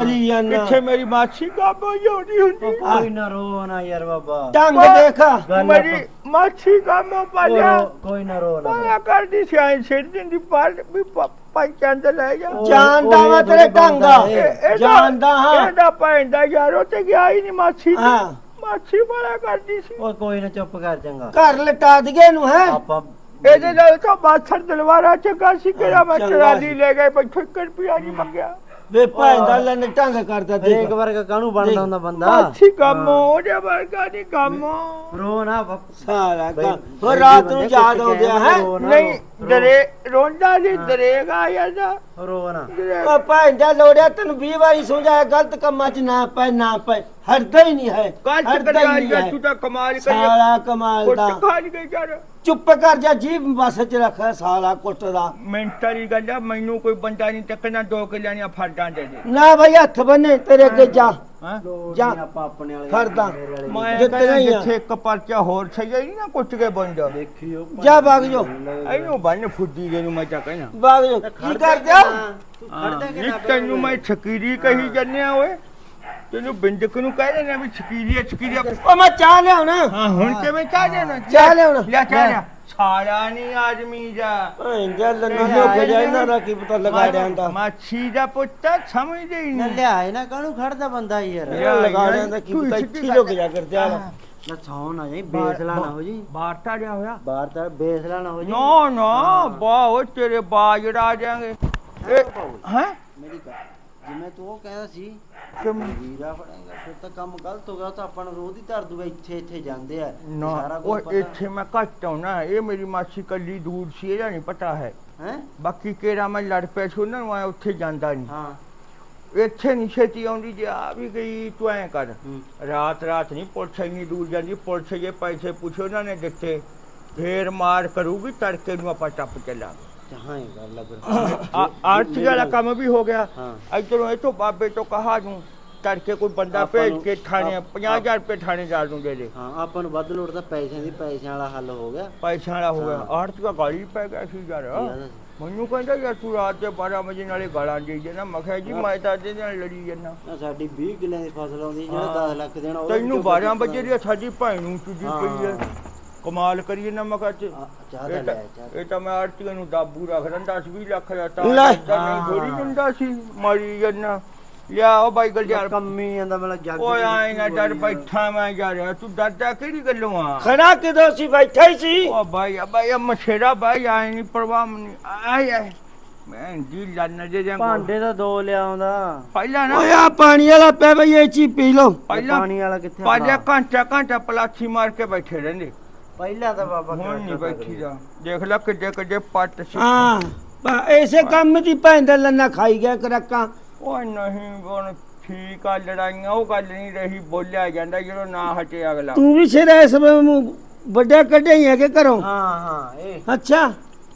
ਜੀ ਜਾਨਾ ਪਿੱਛੇ ਮੇਰੀ ਮਾਛੀ ਕਾਬੋ ਜੋੜੀ ਹੁੰਦੀ। ਕੋਈ ਨਾ ਰੋ ਨਾ ਯਾਰ ਬਾਬਾ। ਢੰਗ ਦੇਖ। ਮੇਰੀ ਮਾਛੀ ਕਾਮੋ ਪਾਲਿਆ ਕੋਈ ਨਾ ਰੋ ਨਾ ਪਾਇਆ ਕਰਦੀ ਸੀ ਐ ਸਿਰ ਦਿੰਦੀ ਪਾਲ ਵੀ ਪੰਚਾਂ ਦੇ ਲੈ ਜਾ। ਜਾਣਦਾ ਵਾ ਤੇਰੇ। ਇਹਦਾ- ਜਾਣਦਾ ਹਾਂ। ਇਹਦਾ ਪੈਂਦਾ ਯਾਰੋ ਤੇ ਗਿਆ ਹੀ ਨਹੀਂ ਮਾਛੀ ਤੇ। ਹਾਂ। ਮਾਛੀ ਪਾਇਆ ਕਰਦੀ ਸੀ। ਉਹ ਕੋਈ ਨਾ ਚੁੱਪ ਕਰ ਚੰਗਾ ਘਰ ਲਟਾ ਦਈਏ ਨੂੰ ਹੈ? ਆਪਾਂ ਇਹਦੇ ਨਾਲ ਤਾਂ ਬਾਛੜ ਦਲਵਾਰਾ ਚੰਗਾ ਸੀ ਕਿਹੜਾ ਟਰਾਲੀ ਸੀ। ਲੈ ਗਏ 75 ਰੁਪਿਆ ਨਹੀਂ ਮੰਗਿਆ। ਵੇ ਭੈਣ ਦਾ ਲੰਨ ਢੰਗ ਕਰਦਾ ਹਰੇਕ ਦੇਖ ਵਰਗਾ ਕਾਹਨੂੰ ਬਣਦਾ ਹੁੰਦਾ ਬੰਦਾ? ਮਾਛੀ ਕੰਮ ਉਹਦੇ ਵਰਗਾ ਨਹੀਂ ਕੰਮ। ਰੋ ਨਾ ਬਾਪ- ਸਾਲਾ ਬਈ- ਕੰਮ ਬਈ ਹੋਰ ਰਾਤ ਨੂੰ ਯਾਦ ਹੈ? ਨਾ, ਨਹੀਂ ਰੋ- ਰੋਂਦਾ ਨਹੀਂ ਦਰੇਗਾ ਯਾਦਾ ਰੋ ਨਾ। ਉਹ ਭੈਣ ਦਾ ਲੋੜਿਆ ਤੈਨੂੰ 20 ਵਾਰੀ ਸਮਝਾਇਆ ਗਲਤ ਕੰਮਾਂ 'ਚ ਨਾ ਪੈ ਨਾ ਪੈ। ਹਟਦਾ ਹੀ ਨਹੀਂ ਹੈ ਕੱਲ ਹਟਦਾ ਹੀ ਨਹੀਂ ਹੈ। ਤੂੰ ਤਾਂ ਕਮਾਲ ਕਰੀ ਸਾਲਾ ਕਮਾਲ ਦਾ। ਕੁੱਟ ਖਾ ਗਈ ਯਾਰ। ਚੁੱਪ ਕਰ ਜਾ ਜੀਭ ਬਸ 'ਚ ਰੱਖ ਸਾਲਾ ਕੁੱਟ ਦਾ। ਮੈਂਟਲੀ ਗੱਲ ਆ ਮੈਨੂੰ ਕੋਈ ਬੰਦਾ ਨਹੀਂ ਚੱਕਣਾ ਦੋ ਕਿਲਿਆਂ ਫਾਟਾਂ ਦੇ ਦੇ। ਨਾ ਭਾਈ ਹੱਥ ਬੰਨੇ ਤੇਰੇ ਅੱਗੇ ਜਾ। ਹਾਂ? ਜਾ। ਆਪਾਂ ਆਪਣੇ ਵਾਲੇ ਮੈਂ ਕਹਿੰਦਾ। ਜਿੱਥੇ ਇੱਕ ਪਰਚਾ ਹੋਰ ਹੀ ਨਾ ਕੁੱਟ ਕੇ ਬਣ ਜਾ। ਦੇਖਿਓ ਜਾ ਵਗ ਜਾਓ। ਇਹਨੂੰ ਬੰਨ ਫੁੱਦੀ ਦੇ ਨੂੰ ਮੈਂ ਚਾ ਕਹਿਣਾ ਬਾਗ ਜੋ ਕੀ ਕਰ ਦਿਆ ਤੂੰ ਖੜਦਾ ਕਿ ਨਾ ਤੈਨੂੰ ਮੈਂ ਛਕੀਰੀ ਕਹੀ ਜੰਨਿਆ ਓਏ। ਤੈਨੂੰ ਬਿੰਦਕ ਨੂੰ ਕਹਿ ਦੇਣਾ ਵੀ ਛਕੀਰੀ ਆ, ਛਕੀਰੀ ਆ। ਉਹ ਮੈਂ ਚਾਹ ਲਿਆਉਣਾ। ਹਾਂ ਹੁਣ ਕਿਵੇਂ ਚਾਹ ਦੇਣਾ ਚਾਹ ਲਿਆਉਣਾ। ਲਿਆ ਚਾਹ ਲਿਆ। ਸਾਲਾ ਨਹੀਂ ਆਦਮੀ ਦਾ। ਲੰਨਾ ਲੋਕ ਜਾ ਇਹਨਾਂ ਦਾ ਕੀ ਪਤਾ ਲਗਾ ਦਿਆਂਦਾ ਮਾਛੀ ਦਾ ਪੁੱਤ ਸਮਝਦੇ ਹੀ ਨਹੀਂ। ਲਿਆ ਨਾ ਕਾਹਨੂੰ? ਖੜਦਾ ਬੰਦਾ ਯਾਰ। ਲਗਾ ਦਿਆਂਦਾ ਕੀ ਪਤਾ ਇੱਥੇ ਲੁਕ ਜਾ ਕਰਦਿਆ ਨਾ ਸੌ ਨਾ ਜਾਈ ਬੇਸਲਾ ਨਾ ਹੋ ਜੀ ਬਾਰਤਾ ਜਾ ਹੋਇਆ। ਬਾਹਰ ਤਾਂ ਬੇਸਲਾ ਨਾ ਹੋ ਜੀ ਨਾ ਨਾ ਬਾ ਉਹ ਤੇਰੇ ਬਾਜੜ ਆ ਜਾਣਗੇ। ਇਹ ਹੈ? ਮੇਰੀ ਗੱਲ ਜਿਵੇਂ ਤੂੰ ਉਹ ਕਹਿੰਦਾ ਸੀ ਵੀਰਾ ਫੜੇਗਾ। ਫਿਰ ਤਾਂ ਕੰਮ ਗਲਤ ਹੋ ਗਿਆ ਉਹ ਤਾਂ ਆਪਾਂ ਨੂੰ ਰੋਜ਼ ਹੀ ਧਰ ਦੂਗਾ ਇੱਥੇ ਇੱਥੇ ਜਾਂਦੇ ਆ। ਨਾ ਸਾਰਾ ਕੁਝ ਉਹ ਪਤਾ। ਇੱਥੇ ਮੈਂ ਘੱਟ ਆਉਣਾ ਇਹ ਮੇਰੀ ਮਾਸੀ ਕੱਲੀ ਦੂਰ ਸੀ ਇਹਦਾ ਨਹੀਂ ਪਤਾ ਹੈ। ਹੈ? ਬਾਕੀ ਕਿਹੜਾ ਮੈਂ ਲੜ ਪਿਆ ਸੀ ਉਹਨਾਂ ਨੂੰ ਉੱਥੇ ਜਾਂਦਾ ਨਹੀਂ। ਹਾਂ। ਇੱਥੇ ਨਹੀਂ ਛੇਤੀ ਆਉਂਦੀ ਜੇ ਆ ਵੀ ਗਈ ਤੂੰ ਐਂ ਕਰ। ਹੂੰ। ਰਾਤ ਰਾਤ ਨਹੀਂ ਪੁਲਿਸ ਇੰਨੀ ਦੂਰ ਜਾਂਦੀ ਪੁਲਿਸ ਜੇ ਪੈਸੇ ਪੁੱਛੇ ਉਹਨਾਂ ਨੇ ਦਿੱਤੇ। ਫੇਰ ਮਾਰ ਕਰੂਗੀ ਤੜਕੇ ਨੂੰ ਆਪਾਂ ਟੱਪ ਚੱਲਾਂਗੇ ਜਹਾਂ ਹੀ ਗੱਲ ਆ ਫਿਰ। ਆ- ਆਰਥਿਕ ਵਾਲਾ ਕੰਮ ਵੀ ਹੋ ਗਿਆ। ਇਧਰੋਂ ਤੋਂ ਬਾਬੇ ਤੋਂ ਕਹਾ ਦੂੰ ਤੜਕੇ ਕੋਈ ਬੰਦਾ ਭੇਜ ਨੂੰ- ਕੇ ਥਾਣੇ ਆਪ- 50000 ਰੁਪਏ ਥਾਣੇ ਜਾ ਦੂੰ ਦੇ ਦੇ। ਹਾਂ ਆਪਾਂ ਨੂੰ ਵੱਧ ਲੋੜ ਤਾਂ ਪੈਸਿਆਂ ਦੀ ਪੈਸਿਆਂ ਵਾਲਾ ਹੱਲ ਹੋ ਗਿਆ। ਪੈਸਿਆਂ ਵਾਲਾ ਹੋ ਗਿਆ। ਹਾਂ। ਆਰਥਿਕ ਦਾ ਗਾਲੀ ਪੈ ਗਿਆ ਸੀ ਯਾਰ? ਮੈਨੂੰ ਕਹਿੰਦਾ ਯਾਰ ਤੂੰ ਰਾਤ ਦੇ 12 ਵਜੇ ਨਾਲੇ ਗਾਲਾਂ ਦੇ ਜੇ ਨਾ। ਮੈਂ ਕਿਹਾ ਜੀ ਮੈਂ ਤਾਂ ਇਹਦੇ ਨਾਲ ਲੜੀ ਨਾ ਸਾਡੀ 20 ਕਿੱਲਿਆਂ ਦੀ ਫਸਲ ਆਉਂਦੀ ਜਿਹੜਾ ਹਾਂ। 10 ਲੱਖ ਦੇਣਾ ਤੈਨੂੰ ਵਿੱਚੋਂ 12 ਕੱਢੀ ਵਜੇ ਦੀ ਸਾਡੀ ਭੈਣ ਨੂੰ ਚੁੱਜੀ ਪਈ ਹੈ। ਕਮਾਲ ਕਰੀਏ ਨਾ ਮੈਂ ਕਿਹਾ ਚ ਦਾ ਇਹ ਤਾਂ- ਇਹ ਤਾਂ ਮੈਂ ਆਰਤੀਆਂ ਨੂੰ ਦਾਬੂ ਰੱਖ ਦਿੰਦਾ 10 20 ਲੱਖ ਦਾ ਤਾਂ ਲੈ। ਨਹੀਂ ਥੋੜੀ ਦਿੰਦਾ ਸੀ ਮਾਰੀ ਜੰਨਾ ਲਿਆ ਉਹ ਬਾਈ ਗੱਲ ਯਾਰ ਕੰਮੀ ਜਾਂਦਾ ਮਤਲਬ ਜੱਗ ਓਏ ਆਏ ਨਾ ਡਰ ਬੈਠਾ ਮੈਂ ਯਾਰ ਤੂੰ ਡਰਦਾ ਕਿਹੜੀ ਗੱਲੋਂ ਆ? ਖੜਾ ਕਿਦੋਂ ਸੀ ਬੈਠਾ ਹੀ ਸੀ। ਓ ਬਾਈ ਆ ਬਾਈ ਆ ਮਛੇੜਾ ਬਾਈ ਆਏ ਨਹੀਂ ਪਰਵਾਹ ਨਹੀਂ ਆਏ ਆਏ। ਮੈਂ ਜੀ ਲੰਨ ਜੇ ਜਾਂ ਭਾਂਡੇ ਤਾਂ ਦੋ ਲਿਆਉਂਦਾ। ਪਹਿਲਾਂ ਨਾ ਓਏ ਆ ਪਾਣੀ ਵਾਲਾ ਪਿਆ ਬਈ ਇਹ ਚੀ ਪੀ ਲਓ। ਪਹਿਲਾਂ ਪਾਣੀ ਵਾਲਾ ਕਿੱਥੇ ਆਪਣਾ? ਘੰਟਾ ਘੰਟਾ ਪਲਾਥੀ ਮਾਰ ਕੇ ਬੈਠੇ ਰਹਿੰਦੇ। ਪਹਿਲਾਂ ਤਾਂ ਬਾਬਾ ਹੁਣ ਨਹੀਂ ਬੈਠੀ ਦਾ ਦੇਖ ਲੈ ਕਿੱਡੇ ਕਿੱਡੇ ਪੱਟ ਸੀ। ਹਾਂ ਬਾ- ਐਸੇ ਕੰਮ ਦੀ ਭੈਣ ਦਾ ਲੰਨਾ ਖਾਈ ਗਿਆ ਕਰਕਾਂ ਓਏ ਨਹੀਂ ਹੁਣ ਠੀਕ ਆ ਲੜਾਈਆਂ ਉਹ ਗੱਲ ਨਹੀਂ ਰਹੀ ਬੋਲਿਆ ਜਾਂਦਾ ਜਦੋਂ ਨਾ ਹਟੇ ਅਗਲਾ। ਤੂੰ ਵੀ ਸਿਰ ਇਸ ਵੇਲੇ ਵੱਡੇ ਕੱਢੇ ਹੀ ਹੈਗੇ ਘਰੋਂ। ਹਾਂ ਹਾਂ ਇਹ। ਅੱਛਾ।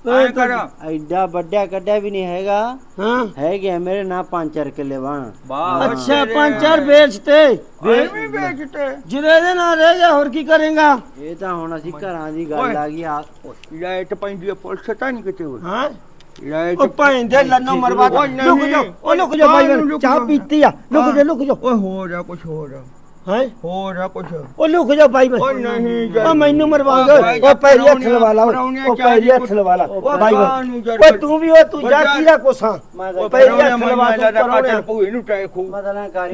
ਐ ਕਰ। ਐਡਾ ਵੱਡਾ ਕੱਢਿਆ ਵੀ ਨਹੀਂ ਹੈਗਾ। ਹਾਂ। ਹੈਗੇ ਮੇਰੇ ਨਾਲ ਪੰਜ ਚਾਰ ਕਿੱਲੇ ਵਾਹ ਅੱਛਾ ਪੰਜ ਚਾਰ ਵੇਚਤੇ ਐਵੇਂ ਵੇਚਤੇ ਜਿਹੜੇ ਦੇ ਨਾਲ ਰਹਿ ਜਾ ਹੋਰ ਕੀ ਕਰੇਗਾ? ਇਹ ਤਾਂ ਹੁਣ ਅਸੀਂ ਘਰਾਂ ਦੀ। ਗੱਲ ਆ ਗਈ ਆ ਲਾਈਟ ਪੈਂਦੀ ਹੈ ਪੁਲਿਸ ਤਾਂ ਨਹੀਂ ਕਿਤੇ ਹੋਈ। ਹਾਂ। ਲਾਈਟ ਉਹ ਭੈਣ ਦੇ ਲੰਨੋ ਮਰਵਾ। ਲੁਕ ਜਾ ਉਹ ਲੁਕ ਜਾ ਲੁਕ ਚਾਹ ਜਾ? ਪੀਤੀ ਆ। ਲੁਕ ਜਾ ਲੁਕ ਜਾ ਓਏ ਹੋ ਰਿਹਾ ਕੁਛ ਹੋ ਰਿਹਾ ਹੈ? ਹੋ ਰਿਹਾ ਕੁਛ? ਉਹ ਲੁਕ ਜਾ ਭਾਈ ਓਏ ਨਹੀਂ ਉਹ ਮੈਨੂੰ ਓਏ ਭਾਈ, ਉਹ ਪੈਰੀ ਹੱਥ ਲਵਾ ਲਾ। ਪਰਾਉਣਿਆਂ ਉਹ ਪੈਰੀ ਹੱਥ ਲਵਾ ਲਾ। ਯਾਰ ਓਏ ਤੂੰ ਵੀ ਉਹ ਤੂੰ ਜਾ ਕੀ ਦਾ ਕੋਸਾ ਮੈਂ ਉਹ ਪੈਰੀ ਹੱਥ ਲਵਾ ਕੇ ਪਰਾਉਣਿਆਂ ਪੂ ਇਹਨੂੰ ਟਾਇ ਖੂ।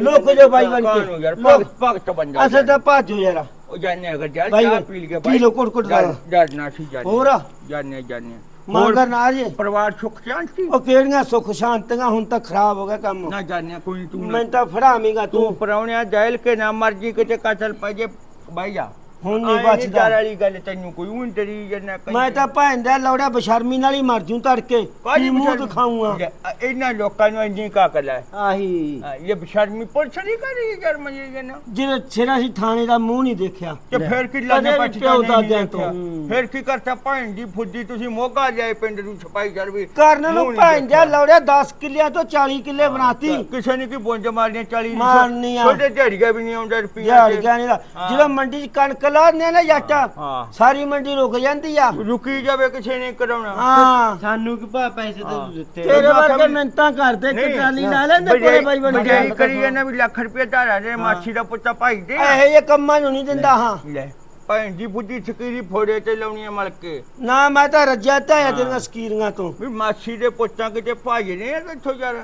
ਲੁਕ ਜਾ ਭਾਈ ਬਣ ਕਾਹਨੂੰ ਯਾਰ? ਕੇ ਭਗਤ ਭਗਤ ਬੰਦਾ ਅਸਾਂ ਤਾਂ ਭਾਜੋ ਯਾਰਾ। ਉਹ ਜਾਣੇ ਅਗਰ ਜਾ ਪੀ ਦਾ। ਡਰਨਾ ਸੀ ਜਾਣੇ ਹੋਰ ਜਾਣੇ ਜਾਣੇ ਮੰਗਰ ਨਾ ਜੇ। ਪਰਿਵਾਰ ਸੁਖ ਸ਼ਾਂਤੀ। ਉਹ ਕਿਹੜੀਆਂ ਸੁੱਖ ਸ਼ਾਂਤੀਆਂ ਹੁਣ ਤਾਂ ਖਰਾਬ ਹੋ ਗਿਆ ਕੰਮ। ਨਾ ਜਾਣੇ ਕੋਈ ਤੂੰ ਮੈਂ ਤਾਂ ਫੜਾਵੇਂਗਾ ਤੂੰ ਤੂੰ ਪਰਾਉਣਿਆ ਜੈਲ ਕੇ ਨਾ ਮਰਜ਼ੀ ਕਿਤੇ ਕਤਲ ਪੈ ਜੇ। ਬਾਈ ਜਾ। ਹੁਣ ਨਹੀਂ ਆਏਂ ਬਚਦਾ। ਡਰ ਵਾਲੀ ਗੱਲ ਤੈਨੂੰ ਕੋਈ ਊਂ ਡਰੀ ਜਨਾ ਮੈਂ ਤਾਂ ਭੈਣ ਦਾ ਲੌੜਾ ਬਸ਼ਰਮੀ ਨਾਲ ਹੀ ਮਰ ਜੂ ਤੜਕੇ। ਕੀ ਮੂੰਹ ਦਿਖਾਉਂਗਾ ਇਹਨਾਂ ਲੋਕਾਂ ਨੂੰ ਇੰਨੀ ਕਾਕਲ ਹੈ? ਆਹੀ। ਇਹ ਬਸ਼ਰਮੀ ਪੁਲਿਸ ਨਹੀਂ ਕਰੀ ਜਰਮ ਜੀ ਜਨਾ ਜਿਹੜੇ ਸਿਰਾ ਸੀ ਥਾਣੇ ਦਾ ਮੂੰਹ ਨਹੀਂ ਦੇਖਿਆ। ਤੇ ਫਿਰ ਕੀ ਵੀ ਪੱਟ ਪਿਓ ਦਾਦਿਆਂ ਤੋਂ। ਫਿਰ ਕੀ ਕਰਤਾ ਭੈਣ ਦੀ ਫੁੱਦੀ? ਤੁਸੀਂ ਮੋਗਾ ਜਾਏ ਪਿੰਡ ਨੂੰ ਛਪਾਈ ਕਰਵੀ ਕਰਨ ਨੂੰ ਭੈਣ ਦਾ ਲੌੜਾ 10 ਕਿੱਲਿਆਂ ਤੋਂ 40 ਕਿੱਲੇ ਬਣਾਤੀ। ਕਿਸੇ ਨੇ ਕੀ ਬੁੰਜ ਮਾਰਨੀਆਂ 40 ਮਾਰਨੀ ਆ। ਛੋਟੇ ਝੜੀਆਂ ਵੀ ਨਹੀਂ ਆਉਂਦਾ ਰੁਪਈਆ ਯਾਰ ਤੇ। ਗਿਆਨੀ ਦਾ ਹਾਂ। ਜਦੋਂ ਮੰਡੀ 'ਚ ਕਣਕ ਲਾਉਂਦੇ ਨਾ ਜੱਟ। ਹਾਂ ਸਾਰੀ ਮੰਡੀ ਰੁਕ ਜਾਂਦੀ ਆ। ਰੁਕੀ ਜਾਵੇ ਕਿਸੇ ਨੇ ਕਰਾਉਣਾ। ਹਾਂ। ਸਾਨੂੰ ਕੀ ਭਾ ਪੈਸੇ ਤਾਂ ਦਿੱਤੇ? ਤੇਰੇ ਮੈਂ ਵਰਗੇ ਮਿੰਤਾਂ ਕਰਦੇ ਨਹੀਂ, ਕਿ ਟਰਾਲੀ ਲਾ ਲੈਂਦੇ ਕੋਲੇ ਬਾਈ ਬਣ ਬਜਾਈ ਗਿਆ ਕਰੀ ਜਾਂਦਾ ਵੀ ਲੱਖ ਰੁਪਏ ਧਾਰਾ ਦੇ ਮਾਛੀ ਦਾ ਪੁੱਤਾ ਭਾਈ ਦੇ। ਇਹ ਇਹ ਕੰਮਾਂ ਨੂੰ ਨਹੀਂ ਦਿੰਦਾ ਹਾਂ। ਲੈ ਭੈਣ ਦੀ ਬੁੱਧੀ ਸਕੀਰੀ ਫੋੜੇ ਤੇ ਲਾਉਣੀਆਂ ਮਲ ਕੇ ਨਾ ਮੈਂ ਤਾਂ ਰੱਜਿਆ ਤੇ। ਤੇਰੀਆਂ ਸਕੀਰੀਆਂ ਤੋਂ। ਵੀ ਮਾਛੀ ਦੇ ਪੁੱਤਾਂ ਕਿਤੇ ਭਾਜਨੇ ਆ ਇੱਥੋਂ ਯਾਰ?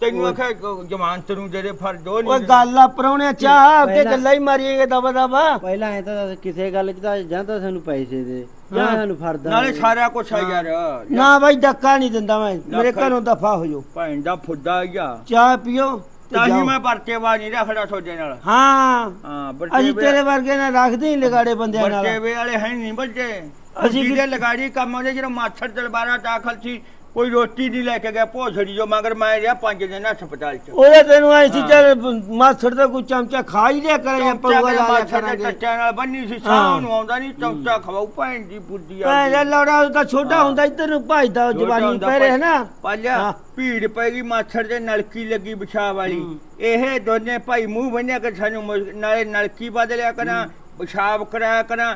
ਤੈਨੂੰ ਆਖਿਆ ਜਮਾਨਤ ਨੂੰ ਜਿਹੜੇ ਫਰਜ਼ ਉਹ ਓਏ ਨਹੀਂ ਗੱਲ ਆ ਪਰੌਣੇ ਚਾਹ ਅੱਗੇ ਪਹਿਲਾਂ- ਗੱਲਾਂ ਹੀ ਮਾਰੀਏ ਦਬਾ ਦਬਾ ਪਹਿਲਾਂ ਐ ਤਾਂ ਕਿਸੇ ਗੱਲ 'ਚ ਤਾਂ ਜਾਂ ਤਾਂ ਸਾਨੂੰ ਪੈਸੇ ਦੇ ਜਾਂ ਹਾਂ। ਸਾਨੂੰ ਫਰਦਾ ਨਾਲੇ ਸਾਰਾ ਕੁਛ ਆ ਯਾਰ। ਨਾ ਬਾਈ ਡੱਕਾ ਨਹੀਂ ਦਿੰਦਾ ਮੈਂ। ਮੇਰੇ ਡੱਕਾ- ਘਰੋਂ ਦਫਾ ਹੋ ਜਾਓ। ਭੈਣ ਦਾ ਫੁੱਦਾ ਆ। ਚਾਹ ਪੀਓ ਤੇ ਤਾਂ ਹੀ ਜਾਓ। ਮੈਂ ਪਰਚੇਵਾ ਨਹੀਂ ਰੱਖਦਾ ਤੁਹਾਡੇ ਨਾਲ। ਹਾਂ। ਹਾਂ ਅਸੀਂ ਤੇਰੇ ਵਰਗੇ ਨਾਲ ਰੱਖਦੇ ਹੀ ਲਗਾੜੇ ਬੰਦਿਆਂ ਨਾਲ। ਬੱਚੇ ਵੇ ਵਾਲੇ ਹੈ ਨਹੀਂ ਬੱਚੇ ਅਸੀਂ ਅਸੀਂ ਕਿ- ਜਿਹੜੇ ਲਗਾੜੀ ਕੰਮ ਉਹਦੇ ਜਿਹੜਾ ਮਾਛੜ ਦਲਬਾਰਾ ਦਾਖਲ ਸੀ ਕੋਈ ਰੋਟੀ ਨਹੀਂ ਲੈ ਕੇ ਗਿਆ ਭੋਸੜੀ ਜੋ ਮਗਰ ਮੈਂ ਰਿਹਾ ਪੰਜ ਦਿਨ ਹਸਪਤਾਲ ਚ ਉਹਦੇ ਤੈਨੂੰ ਐ ਸੀ। ਚੱਲ ਮਾਸੜ ਦਾ ਕੋਈ ਚਮਚਾ ਖਾ ਹੀ ਲਿਆ ਕਰੇ ਪਊਗਾ ਕਰੇ ਲਾ ਲਿਆ ਕਰਾਂਗੇ ਟੱਟਿਆਂ ਨਾਲ ਬੰਨੀ ਸੀ। ਸਾਹ ਨੂੰ ਆਉਂਦਾ ਨਹੀਂ ਚੌਂਚਾ ਖਵਾਉ ਭੈਣ ਦੀ ਬੁੱਧੀ ਭੈਣ ਦਾ ਲੌੜਾ ਉਹ ਤਾਂ ਛੋਟਾ। ਹੁੰਦਾ ਇੱਧਰ ਨੂੰ ਭਜਦਾ ਜਵਾਨੀ ਪਹਿਰੇ ਹੈ ਨਾ ਪਾਲਿਆ। ਭੀੜ ਪੈ ਗਈ ਮਾਛੜ ਦੇ ਨਲਕੀ ਲੱਗੀ ਵਿਛਾ ਵਾਲੀ ਇਹ ਦੋਨੇ ਭਾਈ ਮੂੰਹ ਬੰਨਿਆ ਕਿ ਸਾਨੂੰ ਨਾਲੇ ਨਲਕੀ ਬਦਲਿਆ ਕਰਾਂ ਪਿਸ਼ਾਬ ਕਰਾਇਆ ਕਰਾਂ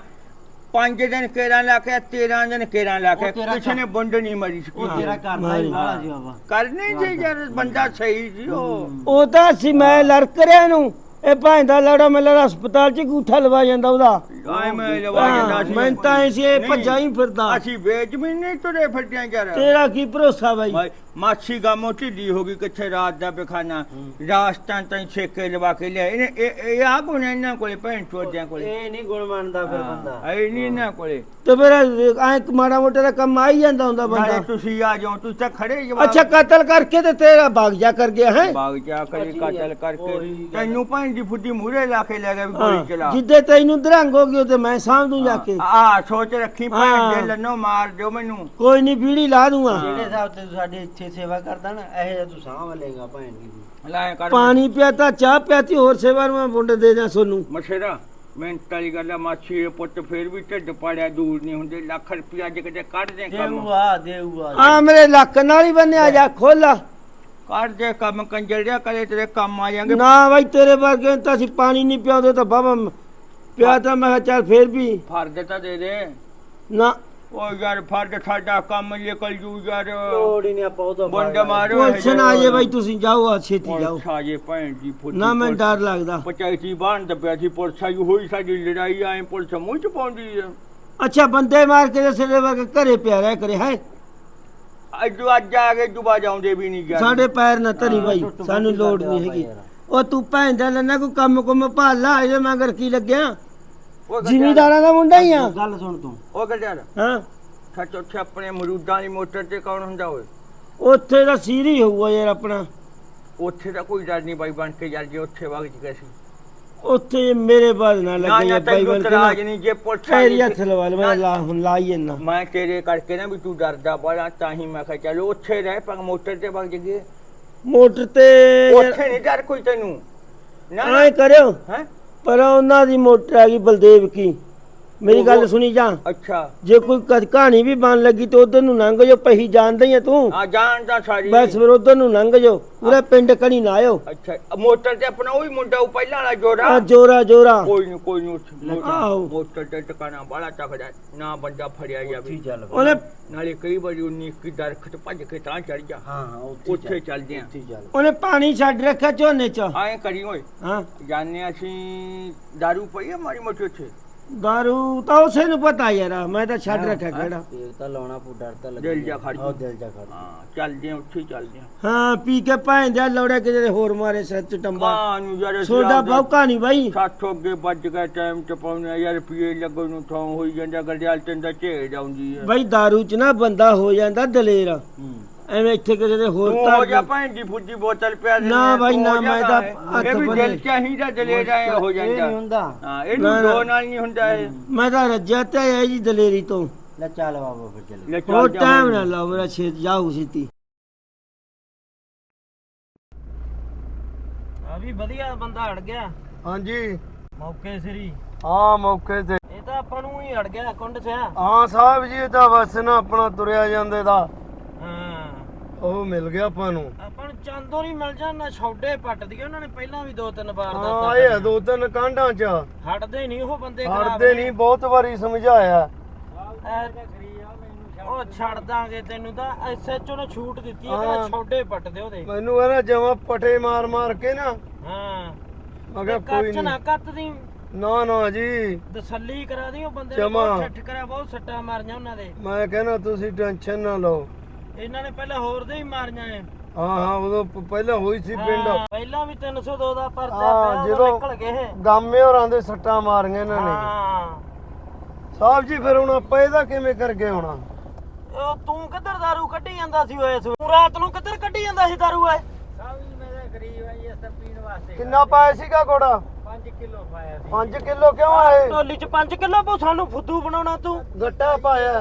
ਪੰਜ ਦਿਨ ਕੇਰਾਂ ਲਾ ਕੇ 13 ਦਿਨ ਕੇਰਾਂ ਲਾ ਕੇ ਉਹ ਤੇਰਾ ਕਿਸੇ ਨੇ ਬੁੰਡ ਨਹੀਂ ਮਰੀ ਸੀ ਉਹ ਤੇਰਾ ਘਰ ਦਾ ਹੀ ਵਾਲਾ ਸੀ ਬਾਬਾ ਕਰਨੇ ਜੀ ਯਾਰ ਬੰਦਾ ਸਹੀ ਸੀ ਉਹ। ਉਹ ਤਾਂ ਸੀ ਮੈਂ ਲੜਕ ਰਿਆ ਨੂੰ। ਇਹ ਭੈਣ ਦਾ ਲੌੜਾ ਮੈਨੂੰ ਹਸਪਤਾਲ ਚ ਗੂਠਾ ਲਵਾ ਜਾਂਦਾ ਉਹਦਾ। ਮੈਂ ਲਵਾ ਜਾਂਦਾ ਹਾਂ, ਸੀ। ਮੈਂ ਤਾਂ ਐਸੀ ਇਹ ਭੱਜਾ ਹੀ ਫਿਰਦਾ। ਅਸੀਂ ਵੇਚ ਵੀ ਨਹੀਂ ਤੁਰੇ ਫਿਰਦਿਆਂ ਯਾਰ ਤੇਰਾ ਕੀ ਭਰੋਸਾ ਬਾਈ? ਮਾਛੀ ਗਾਮੋ ਢਿੱਲੀ ਹੋ ਗਈ ਕਿੱਥੇ ਰਾਤ ਦਾ ਪਖਾਨਾ ਰਾਸਤਾਂ ਤਾਂ ਛੇਕੇ ਲਵਾ ਕੇ ਲਿਆ ਇਹ ਇਹ ਆ ਕੋਣ ਇਹਨਾਂ ਕੋਲੇ ਭੈਣ ਚੋਦਿਆਂ ਕੋਲੇ। ਇਹ ਨਹੀਂ ਗੁਣ ਮੰਨਦਾ ਫਿਰ ਬੰਦਾ। ਇਹ ਨਹੀਂ ਇਹਨਾਂ ਕੋਲੇ। ਤੇ ਫਿਰ ਐ ਮਾੜਾ ਮੋਟਾ ਦਾ ਕੰਮ ਆ ਹੀ ਜਾਂਦਾ ਹੁੰਦਾ ਬੰਦਾ। ਤੁਸੀਂ ਆ ਜਾਓ ਤੁਸੀਂ ਤਾਂ ਖੜੇ ਜਵਾਬ। ਅੱਛਾ ਕਤਲ ਕਰਕੇ ਤੇ ਤੇਰਾ ਭਾਗ ਜਾ ਕਰ ਗਿਆ ਹੈ? ਬਾਗ ਜਾ ਕਤਲ ਕਰਕੇ। ਤੈਨੂੰ ਭੈਣ ਦੀ ਫੁੱਟੀ ਮੂਰੇ ਲਾ ਕੇ ਲੈ ਗਿਆ ਵੀ ਗੋਲੀ ਚਲਾ। ਜਿੱਦੇ ਤੈਨੂੰ ਦਰੰਗ ਹੋ ਗਈ ਤੇ ਮੈਂ ਸਾਂਭ ਦੂੰ ਜਾ ਕੇ। ਆ ਸੋਚ ਰੱਖੀ ਭੈਣ। ਦੇ ਲੰਨੋ ਮਾਰ ਦਿਓ ਮੈਨੂੰ। ਕੋਈ ਨਹੀਂ ਬੀੜੀ ਲਾ ਦੂੰਗਾ। ਜਿਹੜੇ ਹਿਸਾਬ ਤੇ ਸਾਡੇ ਇੱਥੇ ਸੇਵਾ ਕਰਦਾ ਨਾ ਇਹ ਜਿਹਾ ਤੂੰ ਸਾਂਭ ਲੇਗਾ ਭੈਣ ਦੀ ਲਾਇਆ ਕਰ। ਪਾਣੀ ਪਿਆਤਾ ਚਾਹ ਪਿਆਤੀ ਹੋਰ ਸੇਵਾ ਨੂੰ ਮੈਂ ਮੁੰਡੇ ਦੇ ਦਿਆਂ ਸੋਨੂੰ। ਮਸ਼ੇਰਾ ਮਿਹਨਤ ਵਾਲੀ ਗੱਲ ਆ ਮਾਛੀ ਦੇ ਪੁੱਤ ਫੇਰ ਵੀ ਢਿੱਡ ਪਾੜਿਆ ਦੂਰ ਨਹੀਂ ਹੁੰਦੇ ਲੱਖ ਰੁਪਇਆ ਅੱਜ ਕਿਤੇ ਕੱਢ ਦੇ ਕੰਮ। ਦੇਊਗਾ। ਦੇਊਗਾ ਆ ਮੇਰੇ ਲੱਕ ਨਾਲ ਹੀ ਬੰਨਿਆ ਜਾ ਖੋਲਾ। ਕੱਢ ਦੇ ਕੰਮ ਕੰਜੜਿਆ ਕਰੇ ਤੇਰੇ ਕੰਮ ਆ ਜਾਣਗੇ। ਨਾ ਬਾਈ ਤੇਰੇ ਵਰਗੇ ਨੂੰ ਤਾਂ ਅਸੀਂ ਪਾਣੀ ਨਹੀਂ ਪਿਆਉਂਦੇ ਤਾਂ ਬਾਬਾ ਪਿਆਤਾ ਮੈਂ ਕਿਹਾ ਚੱਲ ਫੇਰ ਵੀ। ਫਰਦ ਤਾਂ ਦੇ ਦੇ। ਨਾ। ਉਹ ਯਾਰ ਫਰਦ ਸਾਡਾ ਕੰਮ ਨਿਕਲ ਜੂ ਯਾਰ। ਲੋੜ ਹੀ ਨਹੀਂ ਆਪਾਂ ਉਹ ਤੋਂ ਬੰਦ ਮਾਰੋ ਪੁਲਿਸ ਨਾ ਆ ਜੇ ਬਾਈ ਤੁਸੀਂ ਜਾਓ ਆ ਛੇਤੀ ਜਾਓ। ਸਾਜੇ ਭੈਣ ਦੀ ਫੁੱਟੀ ਨਾ ਮੈਂ ਡਰ ਲੱਗਦਾ। ਪਚਾਈਤੀ ਬਾਣ ਦੱਬਿਆ ਸੀ ਪੁਲਿਸ ਆਈ ਹੋਈ ਸਾਡੀ ਲੜਾਈ ਆਏ ਪੁਲਿਸ ਮੂੰਹ ਚ ਪਾਉਂਦੀ ਆ। ਅੱਛਾ ਬੰਦੇ ਮਾਰ ਕੇ ਤੇ ਸਿਰੇ ਵਰਗੇ ਘਰੇ ਪਿਆ ਰਿਹਾ ਕਰੇ ਹੈ? ਅੱਜ ਅੱਜ ਆ ਕੇ ਜੁਬਾ ਜਾਉਂਦੇ ਵੀ ਨਹੀਂ ਗਿਆ ਸਾਡੇ ਪੈਰ ਨਾ ਧਰੀ ਬਾਈ ਟੁੱਟ ਸਾਨੂੰ ਲੋੜ ਨਹੀਂ ਹੈਗੀ। ਉਹ ਤੂੰ ਭੈਣ ਦਾ ਲੈਣਾ ਕੋਈ ਕੰਮ ਕੁਮ ਭਾਲਾ ਇਹਦੇ ਮਗਰ ਕੀ ਲੱਗਿਆ? ਜ਼ਿਮੀਦਾਰਾਂ ਦਾ ਮੁੰਡਾ ਹੀ ਆ। ਗੱਲ ਸੁਣ ਤੂੰ। ਉਹ ਗੱਡਿਆ ਹਾਂ। ਸੱਚ ਉੱਥੇ ਆਪਣੇ ਮਰੂਦਾਂ ਦੀ ਮੋਟਰ ਤੇ ਕੌਣ ਹੁੰਦਾ ਓਏ? ਉੱਥੇ ਦਾ ਸੀਰੀ ਹੋਊਗਾ ਯਾਰ ਆਪਣਾ। ਉੱਥੇ ਤਾਂ ਕੋਈ ਡਰ ਨਹੀਂ ਬਾਈ ਬਣ ਕੇ ਯਾਰ ਜੇ ਉੱਥੇ ਵਗ ਗਏ ਸੀ ਉੱਥੇ ਮੇਰੇ ਬਾਦ ਨਾ ਨਾ ਲੱਗੇ ਨਾ ਬਾਈ ਤੈਨੂੰ ਬਣ ਕੇ ਤਰਾਜ ਨਾ ਨਹੀਂ ਜੇ ਪੁਲਿਸ ਖੈਰੀ ਆਈ ਹੱਥ ਲਵਾ ਲੈ ਮੈਂ ਲਾ ਹੁਣ ਲਾਈ ਜੰਨਾ ਮੈਂ ਤੇਰੇ ਕਰਕੇ ਨਾ ਵੀ ਤੂੰ ਡਰਦਾ ਬੜਾ ਤਾਂ ਹੀ ਮੈਂ ਕਿਹਾ ਚਲੋ ਉੱਥੇ ਰਹਿ ਪਰ ਮੋਟਰ ਤੇ ਵਗ ਜਗੇ ਮੋਟਰ ਤੇ ਉੱਥੇ ਨਹੀਂ ਡਰ ਕੋਈ ਤੈਨੂੰ। ਨਾ ਨਾ ਐ ਕਰਿਓ। ਹੈ? ਪਰ ਉਹਨਾਂ ਦੀ ਮੋਟਰ ਆ ਗਈ ਬਲਦੇਵ ਕੀ। ਮੇਰੀ ਗੱਲ ਸੁਣੀ ਜਾ। ਅੱਛਾ। ਜੇ ਕੋਈ ਕ- ਕਹਾਣੀ ਵੀ ਬਣ ਲੱਗੀ ਤੇ ਉਧਰ ਨੂੰ ਲੰਘ ਜਾਓ ਪਹੀ ਜਾਣਦਾ ਹੀ ਆ ਤੂੰ। ਆ ਜਾਣਦਾ ਸਾਰੀ। ਬਸ ਫਿਰ ਉਧਰ ਨੂੰ ਲੰਘ ਜਾਓ ਪੂਰਾ ਪਿੰਡ ਕਣੀ ਨਾ ਆਇਓ। ਅੱਛਾ ਮੋਟਰ ਤੇ ਆਪਣਾ ਉਹੀ ਮੁੰਡਾ ਉਹ ਪਹਿਲਾਂ ਵਾਲਾ ਜੋੜਾ ਆ ਜੋਰਾ ਜੋਰਾ। ਕੋਈ ਨਹੀਂ ਕੋਈ ਨਹੀਂ ਆਹੋ। ਮੋਟਰ ਤੇ ਟਿਕਾਣਾ ਬੜਾ ਚੱਕਦਾ ਹੈ। ਨਾ ਬੰਦਾ ਫੜਿਆ ਜਾਵੇ। ਹੀ ਚੱਲ ਉਹਨੇ ਨਾਲੇ ਕਈ ਵਾਰੀ 19 ਕੀ ਦਰਖਤ ਭੱਜ ਕੇ ਤਾਂ ਚੜ ਜਾ। ਹਾਂ ਹਾਂ ਉੱਥੇ ਹੀ ਉੱਥੇ ਚੱਲ, ਚੱਲਦੇ ਆਂ ਹੀ ਚੱਲ। ਉਹਨੇ ਪਾਣੀ ਛੱਡ ਰੱਖਿਆ ਝੋਨੇ ਚ। ਆਏ ਕਰੀ ਓਏ। ਹਾਂ। ਜਾਣੇ ਅਸੀਂ दारू ਪਈ ਆ ਮਾਰੀ ਮੋਟੀ ਉੱਥੇ? ਦਾਰੂ ਤਾਂ ਉਸੇ ਨੂੰ ਪਤਾ ਯਾਰ ਮੈਂ ਤਾਂ ਛੱਡ ਰੱਖਿਆ ਕਿਹੜਾ ਤਾਂ ਲਾਉਣਾ ਪੂ ਡਰ ਤਾਂ ਲੱਗੇ ਦਿਲ ਜਾ ਖੜ ਹਾਂ ਦਿਲ ਜਾ ਖੜ ਹਾਂ ਚੱਲਦੇ ਆਂ ਉੱਥੇ ਹੀ ਚੱਲਦੇ ਆਂ ਹਾਂ ਪੀ ਕੇ ਦਾ ਲੌੜਾ ਕਿਤੇ ਹੋਰ ਮਾਰੇ ਸਿਰ ਚ ਟੰਬਾ ਮਾਂ ਨੂੰ ਯਾਰ ਸੋਡਾ ਬੌਕਾ ਨਹੀਂ ਬਾਈ ਸਾਥੋਂ ਅੱਗੇ ਵੱਜ ਗਿਆ ਟਾਈਮ ਚ ਪਾਉਣਾ ਯਾਰ ਪੀਏ ਲੱਗਣ ਨੂੰ ਥਾਂ ਹੋਈ ਜਾਂਦਾ ਗੜਿਆਲ ਤੈਨੂੰ ਦਾ ਝੇੜ ਆਉਂਦੀ ਹੈ ਬਾਈ ਦਾਰੂ ਚ ਨਾ ਬੰਦਾ ਹੋ ਜਾਂਦਾ ਦਲੇਰ ਹੂੰ। ਐਵੇਂ ਇੱਥੇ ਕਿਸੇ ਦੇ ਹੋਰ ਤੂੰ ਹੋ ਜਾ। ਭੈਣ ਦੀ ਫੁੱਜੀ ਬੋਤਲ ਪਿਆ ਦੇ ਨਾ ਬਾਈ, ਤੂੰ ਨਾ, ਮੈਂ ਤਾਂ ਇਹ ਹੱਥ ਵੀ ਬੰਨ੍ਹੇ। ਦਿਲ ਚਾਹੀਦਾ ਦਲੇਰ ਆਏ ਹੋ ਇਹ ਜਾਂਦਾ। ਨਹੀਂ ਹੁੰਦਾ। ਹਾਂ ਇਹਨੂੰ ਨਾ। ਦੋ ਨਾਲ ਨਹੀਂ ਹੁੰਦਾ ਇਹ। ਮੈਂ ਤਾਂ ਰੱਜਿਆ ਤੇ ਆਇਆ ਜੀ ਦਲੇਰੀ ਤੋਂ। ਲੈ ਚੱਲ ਬਾਬਾ ਫਿਰ ਚੱਲ। ਲੈ ਚੱਲ ਹੋਰ ਜਾ ਟਾਈਮ। ਨਾ ਲਾਓ ਮੇਰਾ ਛੇਤ ਜਾਊ ਛੇਤੀ ਆ ਵੀ ਵਧੀਆ ਬੰਦਾ ਅੜ ਗਿਆ। ਹਾਂਜੀ। ਮੌਕੇ ਸਿਰੀ। ਹਾਂ ਮੌਕੇ ਤੇ। ਇਹ ਤਾਂ ਆਪਾਂ ਨੂੰ ਹੀ ਅੜ ਗਿਆ ਕੁੰਡ ਸਿਆ ਹਾਂ ਸਾਹਿਬ ਜੀ ਤਾਂ ਬਸ ਨਾ ਆਪਣਾ ਤੁਰਿਆ ਜਾਂਦੇ ਦਾ। ਉਹ ਮਿਲ ਗਿਆ ਆਪਾਂ ਨੂੰ। ਆਪਾਂ ਨੂੰ ਚੰਦੋ ਨਹੀਂ ਮਿਲ ਜਾਣਾ ਛੋਡੇ ਪੱਟ ਦੀ ਉਹਨਾਂ ਨੇ ਪਹਿਲਾਂ ਵੀ ਦੋ ਤਿੰਨ ਵਾਰ ਹਾਂ ਇਹ ਆ ਦੋ ਤਿੰਨ ਕਾਂਡਾਂ ਚ। ਹਟਦੇ ਨਹੀਂ ਉਹ ਬੰਦੇ ਹੜਦੇ ਨਹੀਂ ਬਹੁਤ ਵਾਰੀ ਸਮਝਾਇਆ। ਉਹ ਛੱਡ ਦਾਂਗੇ ਤੈਨੂੰ ਤਾਂ ਐਸਐਚਓ ਨੇ ਛੂਟ ਦਿੱਤੀ ਹੈ। ਕਹਿੰਦਾ ਛੋਡੇ ਪੱਟ ਦੇ ਉਹਦੇ। ਮੈਨੂੰ ਕਹਿੰਦਾ ਜਮਾ ਪਟੇ ਮਾਰ ਮਾਰ ਕੇ ਨਾ। ਹਾਂ। ਮੈਂ ਕਿਹਾ ਤੇ ਕੋਈ ਨਾ। ਕੱਤ ਦੀ। ਨਾ ਨਾ ਜੀ। ਤਸੱਲੀ ਕਰਾ ਦੀ ਉਹ ਬੰਦੇ ਨੇ ਛੱਟ ਕਰਿਆ ਬਹੁਤ ਸੱਟਾਂ ਮਾਰੀਆਂ ਉਹਨਾਂ ਦੇ। ਮੈਂ ਕਹਿੰਦਾ ਤੁਸੀਂ ਟੈਨਸ਼ਨ ਨਾ ਲਓ। ਇਹਨਾਂ ਨੇ ਪਹਿਲਾਂ ਹੋਰ ਦੇ ਹੀ ਮਾਰੀਆਂ ਐ ਹਾਂ ਹਾਂ ਉਦੋਂ ਪ- ਪਹਿਲਾਂ ਹੋਈ ਸੀ ਪਿੰਡ। ਹਾਂ, ਪਹਿਲਾਂ ਵੀ 302 ਦਾ ਪਰਚਾ ਹਾਂ, ਪਿਆ ਜਦੋਂ ਨਿਕਲ ਗਏ ਇਹ। ਗਾਮੇ ਹੋਰਾਂ ਦੇ ਸੱਟਾਂ ਮਾਰੀਆਂ ਇਹਨਾਂ ਨੇ। ਹਾਂ। ਸਾਹਿਬ ਜੀ ਫਿਰ ਹੁਣ ਆਪਾਂ ਇਹਦਾ ਕਿਵੇਂ ਕਰ ਗਏ ਹੋਣਾ ਉਹ ਤੂੰ ਕਿੱਧਰ ਦਾਰੂ ਕੱਢੀ ਜਾਂਦਾ ਸੀ ਓਏ ਤੂੰ? ਰਾਤ ਨੂੰ ਕਿੱਧਰ ਕੱਢੀ ਜਾਂਦਾ ਸੀ ਦਾਰੂ ਓਏ? ਕਿੰਨਾ ਪਾਇਆ ਸੀਗਾ ਘੋੜਾ? 5 ਕਿਲੋ ਪਾਇਆ 5 ਕਿਲੋ ਕਿਉਂ ਆਏ? ਢੋਲੀ ਚ 5 ਕਿਲੋ ਪੋ ਸਾਨੂੰ ਫੁੱਦੂ ਬਣਾਉਣਾ ਤੂੰ। ਗੱਟਾ ਪਾਇਆ।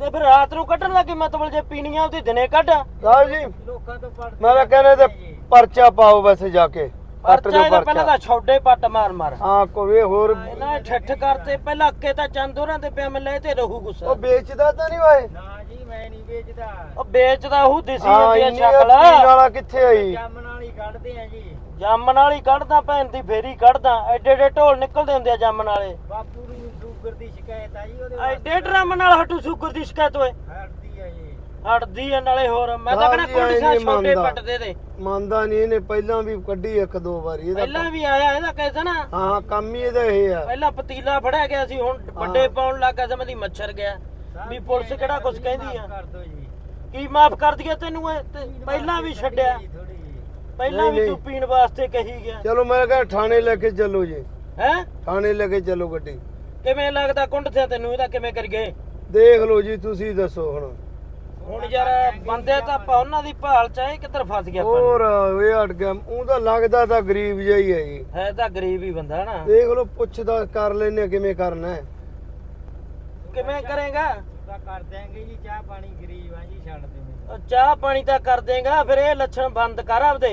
ਤੇ ਫਿਰ ਰਾਤ ਨੂੰ ਕੱਢਣ ਲੱਗੇ ਮਤਲਬ ਜੇ ਪੀਣੀਆਂ ਉਹਦੀ ਦਿਨੇ ਕੱਢ? ਸਾਹਿਬ ਜੀ ਲੋਕਾਂ ਤੋਂ ਪੜ ਮੇਰਾ ਕਹਿੰਦੇ ਤੇ ਪਰਚਾ ਪਾਓ ਵੈਸੇ ਜਾ ਕੇ ਕੱਟ ਪਰਚਾ ਪਹਿਲਾਂ ਤਾਂ ਛੋਡੇ ਪੱਟ ਮਾਰ ਮਾਰ। ਹਾਂ ਕੋਈ ਹੋਰ ਇਹਨਾਂ ਠੱਠ ਕਰਤੇ ਪਹਿਲਾਂ ਅੱਕੇ ਤਾਂ ਚੰਦ ਉਹਨਾਂ ਦੇ ਪਿਆ ਮਿਲੇ ਤੇ ਰਹੂ ਗੁੱਸਾ। ਉਹ ਵੇਚਦਾ ਤਾਂ ਨਹੀਂ ਓਏ। ਨਾ ਜੀ ਮੈਂ ਨਹੀਂ ਵੇਚਦਾ। ਉਹ ਵੇਚਦਾ ਉਹ ਦਿਸੀ ਜਾਂਦੀ ਆ ਸ਼ਕਲ। ਪੀਣ ਵਾਲਾ ਕਿੱਥੇ ਆਈ? ਜਾਮਣ ਵਾਲੀ ਕੱਢਦੇ ਆ ਜੀ। ਜਾਮਣ ਵਾਲੀ ਕੱਢਦਾ ਭੈਣ ਦੀ ਫੇਰੀ ਕੱਢਦਾ। ਐਡੇ ਐਡੇ ਢੋਲ ਨਿਕਲਦੇ ਹੁੰਦੇ ਆ ਜਾਮਣ ਵਾਲੇ ਬਾਪੂ ਸ਼ੂਗਰ ਦੀ ਸ਼ਿਕਾਇਤ ਆ ਜੀ ਉਹਦੇ ਐਡੇ ਡਰਮ ਨਾਲ ਹਟੂ ਸ਼ੂਗਰ ਦੀ ਸ਼ਿਕਾਇਤ ਓਏ। ਹਟਦੀ ਆ ਜੀ। ਹਟਦੀ ਆ ਨਾਲੇ ਹੋਰ। ਮੈਂ ਤਾਂ ਕਹਿੰਦਾ ਆਏਂ ਸਾ ਛੋਟੇ ਮੰਨਦਾ। ਪੱਟ ਦੇ ਮੰਨਦਾ ਨਹੀਂ ਇਹਨੇ ਪਹਿਲਾਂ ਵੀ ਕੱਢੀ ਇੱਕ ਦੋ ਵਾਰੀ ਇਹਦਾ ਪਹਿਲਾਂ ਵੀ ਆਇਆ ਇਹਦਾ ਕਹਿੰਦਾ ਨਾ। ਹਾਂ ਕੰਮ ਹੀ ਇਹਦਾ ਇਹ ਆ। ਪਹਿਲਾਂ ਪਤੀਲਾ ਫੜਿਆ ਗਿਆ ਸੀ ਹੁਣ ਵੱਡੇ ਪਾਉਣ ਲੱਗਾ ਸਮਝਦੀ ਮੱਛਰ ਗਿਆ। ਵੀ ਪੁਲਿਸ ਕਿਹੜਾ ਕੁਝ ਕਹਿੰਦੀ ਆ? ਕੀ ਮਾਫ ਕਰ ਦਈਏ ਤੈਨੂੰ ਇਹ ਤੇ ਪਹਿਲਾਂ ਵੀ ਛੱਡਿਆ। ਪਹਿਲਾਂ ਵੀ। ਤੂੰ ਪੀਣ ਵਾਸਤੇ ਕਹੀ ਗਿਆ। ਚਲੋ ਮੈਂ ਕਿਹਾ ਥਾਣੇ ਲੈ ਕੇ ਚੱਲੋ ਜੀ। ਹੈ? ਥਾਣੇ ਲੈ ਕੇ ਚੱਲੋ ਗੱਡੀ। ਕਿਵੇਂ ਲੱਗਦਾ ਕੁੰਡ ਤੇ ਤੈਨੂੰ? ਇਹਦਾ ਕਿਵੇਂ ਕਰੀਏ? ਦੇਖ ਲਓ ਜੀ ਤੁਸੀਂ ਦੱਸੋ ਹੁਣ। ਹੁਣ ਯਾਰ ਬੰਦੇ ਤਾਂ ਆਪਾਂ ਉਹਨਾਂ ਦੀ ਭਾਲ ਚ ਆਏ ਕਿੱਧਰ ਫਸ ਗਿਆ ਆਪਾਂ? ਹੋਰ ਇਹ ਅਟ ਗਿਆ। ਉਹ ਤਾਂ ਲੱਗਦਾ ਤਾਂ ਗਰੀਬ ਜਿਹਾ ਹੀ ਹੈ ਜੀ। ਹੈ ਤਾਂ ਗਰੀਬ ਹੀ ਬੰਦਾ ਨਾ। ਦੇਖ ਲਓ ਪੁੱਛਦਾ ਕਰ ਲੈਨੇ ਕਿਵੇਂ ਕਰਨਾ ਹੈ। ਕਿਵੇਂ ਕਰੇਗਾ? ਕਰ ਦਿਆਂਗੇ ਜੀ ਚਾਹ ਪਾਣੀ ਗਰੀਬ ਆ ਜੀ ਛੱਡ ਦੇ ਉਹ ਚਾਹ ਪਾਣੀ ਤਾਂ ਕਰ ਦੇਗਾ ਫਿਰ ਇਹ ਲੱਛਣ ਬੰਦ ਕਰ ਆਪਦੇ।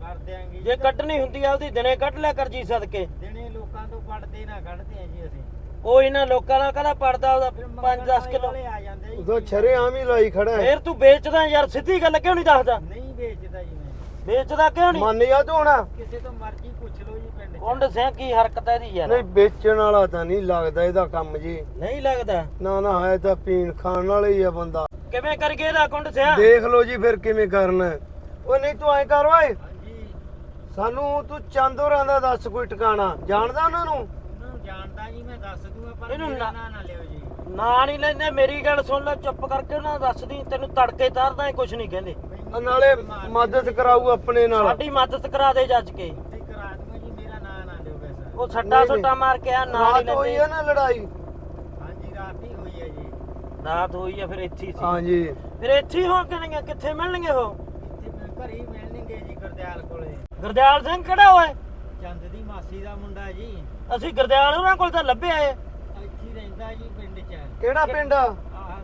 ਕਰ ਦਿਆਂਗੇ ਜੇ। ਕੱਢਣੀ ਹੁੰਦੀ ਆ ਉਹਦੀ ਦਿਨੇ ਕੱਢ ਲਿਆ ਕਰ ਜੀ ਸਦਕੇ। ਦਿਨੇ ਲੋਕਾਂ ਤੋਂ ਪੜਦੇ ਨਾ ਅਸੀਂ ਉਹ ਇਹਨਾਂ ਲੋਕਾਂ ਨਾਲ ਕਹਦਾ ਪੜਦਾ ਉਹਦਾ? 5-10 ਕਿਲੋ। ਵਾਲੇ ਆ ਜਾਂਦੇ ਜੀ। ਉਦੋਂ ਛਰੇ ਆਮ ਹੀ ਲਾਈ ਖੜਾ ਹੈ। ਫੇਰ ਤੂੰ ਵੇਚਦਾ ਯਾਰ ਸਿੱਧੀ ਗੱਲ ਕਿਉਂ ਨਹੀਂ ਦੱਸਦਾ? ਨਹੀਂ ਵੇਚਦਾ ਜੀ ਮੈਂ। ਵੇਚਦਾ ਕਿਉਂ ਨਹੀਂ? ਮੰਨ ਜਾ ਤੂੰ ਹੁਣ। ਕਿਸੇ ਤੋਂ ਮਰਜ਼ੀ ਪੁੱਛ ਲਓ ਜੀ ਪਿੰਡ 'ਚ। ਕੁੰਡ ਸਿਆ ਕੀ ਹਰਕਤ ਹੈ ਇਹਦੀ ਯਾਰ? ਨਹੀਂ ਵੇਚਣ ਵਾਲਾ ਤਾਂ ਨਹੀਂ ਲੱਗਦਾ ਇਹਦਾ ਕੰਮ ਜੀ। ਨਹੀਂ ਲੱਗਦਾ? ਨਾ ਨਾ ਹੈ ਤਾਂ ਪੀਣ ਖਾਣ ਵਾਲਾ ਹੀ ਆ ਬੰਦਾ। ਕਿਵੇਂ ਕਰ ਗਏ ਇਹਦਾ ਕੁੰਡ ਸਿਆ ਦੇਖ ਲਓ ਜੀ ਫਿਰ ਕਿਵੇਂ ਕਰਨਾ। ਹੈ। ਓਏ ਨਹੀਂ ਤੂੰ ਐ ਕਰ ਓਏ। ਸਾਨੂੰ ਤੂੰ ਚੰਦੋਰਾਂ ਦਾ ਦੱਸ ਕੋਈ ਟਿਕਾਣਾ। ਜਾਣਦਾ ਉਹਨਾਂ ਨੂੰ? ਜਾਣਦਾ ਜੀ ਮੈਂ ਦੱਸ ਦੂੰਗਾ ਪਰ ਇਹਨੂੰ ਮੇਰਾ ਨਾ- ਨਾਂ ਨਾ ਲਿਓ ਜੀ। ਨਾ ਨਹੀਂ ਲੈਂਦੇ ਮੇਰੀ ਗੱਲ ਸੁਣ ਲੈ ਚੁੱਪ ਕਰਕੇ ਉਹਨਾਂ ਨੂੰ ਦੱਸਦੀ ਤੈਨੂੰ ਤੜਕੇ ਤਾਰਦਾ ਕੁਝ ਨਹੀਂ ਕਹਿੰਦੇ। ਆ ਨਾਲੇ ਮਦਦ ਕਰਾਊ ਆਪਣੇ ਨਾਲ। ਸਾਡੀ ਮਦਦ ਕਰਾ ਦੇ ਜੱਜ ਕੇ। ਤੇ ਕਰਾ ਦੂੰਗਾ ਜੀ ਮੇਰਾ ਨਾਂ ਨਾ ਲਿਓ ਵੈਸਾ ਉਹ ਸੱਟਾ ਨਹੀਂ, ਸੁੱਟਾ। ਮਾਰ ਕੇ ਆ ਨਾ ਨਹੀਂ ਰਾਤ ਹੋਈ ਲੈਂਦੇ। ਹੈ ਨਾ ਲੜਾਈ? ਹਾਂਜੀ ਰਾਤ ਹੀ ਹੋਈ ਹੈ ਜੀ। ਰਾਤ ਹੋਈ ਆ ਫਿਰ ਇੱਥੇ ਹੀ ਸੀ। ਹਾਂਜੀ। ਫਿਰ ਇੱਥੇ ਹੀ ਹੋ ਕਿਣਗੇ ਕਿੱਥੇ ਮਿਲਣਗੇ ਉਹ? ਇੱਥੇ ਮੈਂ ਘਰੇ ਹੀ ਮਿਲਣਗੇ ਜੀ ਗੁਰਦਿਆਲ ਕੋਲੇ। ਗੁਰਦਿਆਲ ਸਿੰਘ ਕਿਹੜਾ ਓਏ? ਚੰਦ ਦੀ ਮਾਸੀ ਦਾ ਮੁੰਡਾ ਜੀ। ਅਸੀਂ ਗੁਰਦਿਆਲ ਉਹਨਾਂ ਕੋਲ ਤਾਂ ਲੱਭਿਆ ਏ ਇੱਥੇ ਹੀ ਰਹਿੰਦਾ ਜੀ ਪਿੰਡ 'ਚ। ਕਿਹੜਾ ਪਿੰਡ? ਆ ਆਹ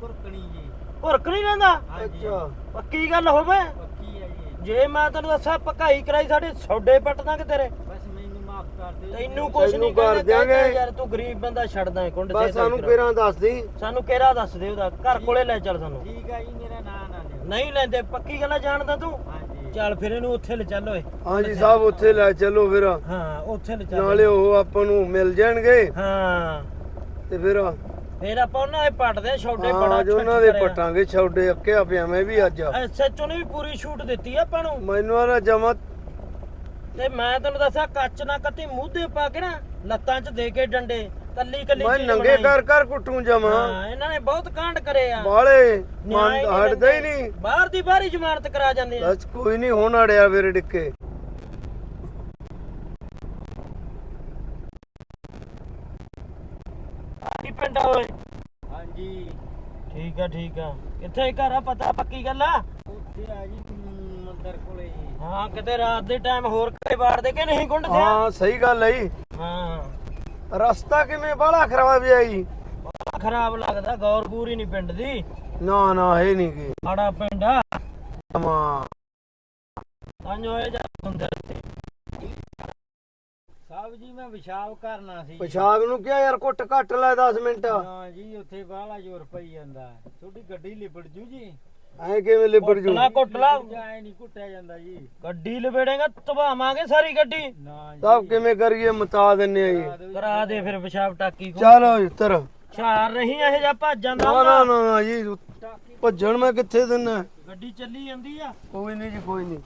ਕੁਰਕਣੀ ਜੀ। ਭੁਰਕ ਨਹੀਂ ਰਹਿੰਦਾ? ਹਾਂਜੀ। ਅੱਛਾ। ਪੱਕੀ ਗੱਲ ਹੋਵੇ। ਪੱਕੀ ਹੈ ਜੀ। ਜੇ ਮੈਂ ਤੈਨੂੰ ਦੱਸਾਂ ਪਕਾਈ ਕਰਾਈ ਸਾਡੇ ਸੌਡੇ ਪੱਟ ਦਾਂਗੇ ਤੇਰੇ। ਬਸ ਮੈਨੂੰ ਮਾਫ ਕਰ ਦਿਓ ਜੀ। ਤੈਨੂੰ ਕੁਛ ਤੈਨੂੰ ਨਹੀਂ ਕਰ ਦਿਆਂਗੇ। ਯਾਰ ਤੂੰ ਗਰੀਬ ਬੰਦਾ ਛੱਡਦਾ ਏ ਕੁੰਡ ਬਸ ਸਾਨੂੰ ਕਿਹੜਾ ਦੱਸ ਦੀ? ਸਾਨੂੰ ਕਿਹੜਾ ਦੱਸ ਦੇ ਉਹਦਾ? ਘਰ ਕੋਲੇ ਲੈ ਚੱਲ ਸਾਨੂੰ। ਠੀਕ ਆ ਜੀ ਮੇਰਾ ਨਾਂ ਨਾ ਲਿਓ। ਨਹੀਂ ਲੈਂਦੇ ਪੱਕੀ ਗੱਲ ਜਾਣਦਾ ਤੂੰ? ਹਾਂਜੀ। ਚੱਲ ਫਿਰ ਇਹਨੂੰ ਉੱਥੇ ਲੈ ਚੱਲ ਓਏ। ਹਾਂਜੀ ਸਾਹਿਬ ਉੱਥੇ ਲੈ ਚੱਲੋ ਫਿਰ। ਹਾਂ ਉੱਥੇ ਲੈ ਚੱਲ। ਨਾਲੇ ਉਹ ਆਪਾਂ ਨੂੰ ਮਿਲ ਜਾਣਗੇ। ਹਾਂ। ਤੇ ਫਿਰ ਫਿਰ ਆਪਾਂ ਉਹਨਾਂ ਦੇ ਪੱਟਦੇ ਛੋਡੇ ਬੜਾ ਹਾਂ ਜੋ ਉਹਨਾਂ ਦੇ ਪਟਾਂਗੇ ਛੌਡੇ ਅੱਕਿਆ ਪਿਆ ਮੈਂ ਵੀ ਅੱਜ। ਐਸਐਚਓ ਨੇ ਵੀ ਪੂਰੀ ਛੂਟ ਦਿੱਤੀ ਆਪਾਂ ਨੂੰ। ਮੈਨੂੰ ਆ ਜਮਾ ਤੇ ਮੈਂ ਤੈਨੂੰ ਦੱਸਿਆ ਕੱਚ ਨਾ ਕੱਤੀ ਦੇ ਪਾ ਕੇ ਨਾ ਲੱਤਾਂ 'ਚ ਦੇ ਕੇ ਡੰਡੇ। ਕੱਲੀ ਕੱਲੀ ਮੈਂ ਚੀਜ਼ ਨੰਗੇ ਬਣਾਈ। ਕਰ ਕਰ ਕੁੱਟੂ ਜਮਾ ਹਾਂ ਇਹਨਾਂ ਨੇ ਬਹੁਤ ਕਾਂਡ ਕਰੇ ਆ। ਬਾਲੇ ਮਨ ਹਟਦਾ ਹੀ। ਨਹੀਂ। ਬਾਹਰ ਦੀ ਬਾਹਰ ਜ਼ਮਾਨਤ ਕਰਾ ਜਾਂਦੇ ਆ। ਬਸ ਕੋਈ ਨਹੀਂ ਹੁਣ ਅੜਿਆ ਫਿਰ ਡਿੱਕੇ। ਕੀ ਪਿੰਡ ਆ ਓਏ। ਹਾਂਜੀ। ਠੀਕ ਆ ਠੀਕ ਆ। ਕਿੱਥੇ ਘਰ ਆ ਪਤਾ ਪੱਕੀ ਗੱਲ ਆ? ਉੱਥੇ ਆ ਜੀ ਮੰਦਰ ਕੋਲੇ ਜੀ। ਹਾਂ ਕਿਤੇ ਰਾਤ ਦੇ ਟਾਈਮ ਹੋਰ ਘਰੇ ਬਾੜਦੇ ਕਿ ਨਹੀਂ ਗੁੰਡ ਸਿਆ ਹਾਂ ਸਹੀ ਗੱਲ ਹੈ ਜੀ। ਹਾਂ। ਰਸਤਾ ਕਿਵੇਂ? ਬਾਹਲਾ ਖਰਾਬ ਹੈ ਜੀ। ਖਰਾਬ ਲੱਗਦਾ ਗੌਰ ਪੂਰੀ ਨਹੀਂ ਪਿੰਡ ਦੀ। ਨਾ ਨਾ ਇਹ ਨਹੀਂ ਕੀ ਆੜਾ ਪਿੰਡ ਆ। ਮਾਂ ਤਾਂ ਹੋਏ ਜਾ ਹੁੰਦੇ ਤੇ ਸਾਹਿਬ ਜੀ ਮੈਂ ਪਿਸ਼ਾਬ ਕਰਨਾ ਸੀ। ਪਿਸ਼ਾਬ ਨੂੰ ਕਿਹਾ ਯਾਰ ਘੁੱਟ ਘੱਟ ਲੈ 10 ਮਿੰਟ। ਹਾਂ ਜੀ ਉੱਥੇ ਬਾਹਲਾ ਜ਼ੋਰ ਪਈ ਜਾਂਦਾ। ਤੁਹਾਡੀ ਗੱਡੀ ਲਿਬੜ ਜੂ ਜੀ। ਐ ਕਿਵੇਂ ਲਿਬੜ ਜੂ? ਕੁੱਟਲਾ। ਕੁੱਟਲਾ ਐ ਨਹੀਂ ਕੁੱਟਿਆ ਜਾਂਦਾ ਜੀ। ਗੱਡੀ ਲਵੇੜੇਗਾ ਤਬਾਵਾਂਗੇ ਸਾਰੀ ਗੱਡੀ। ਨਾ ਜੀ। ਸਭ ਕਿਵੇਂ ਕਰੀਏ ਮਤਾ ਦਿੰਨੇ ਆ ਜੀ। ਕਰਾ ਦੇ ਫਿਰ ਪਿਸ਼ਾਬ ਟਾਕੀ ਕੋ। ਚਲੋ ਇੱਧਰ ਛਾਰ ਰਹੀ ਇਹ ਜਾਂ ਭੱਜ ਜਾਂਦਾ ਨਾ। ਨਾ ਨਾ ਜੀ ਭੱਜਣ ਮੈਂ ਕਿੱਥੇ ਦਿੰਨਾ? ਗੱਡੀ ਚੱਲੀ ਜਾਂਦੀ ਆ। ਕੋਈ ਨਹੀਂ ਜੀ ਕੋਈ ਨਹੀਂ।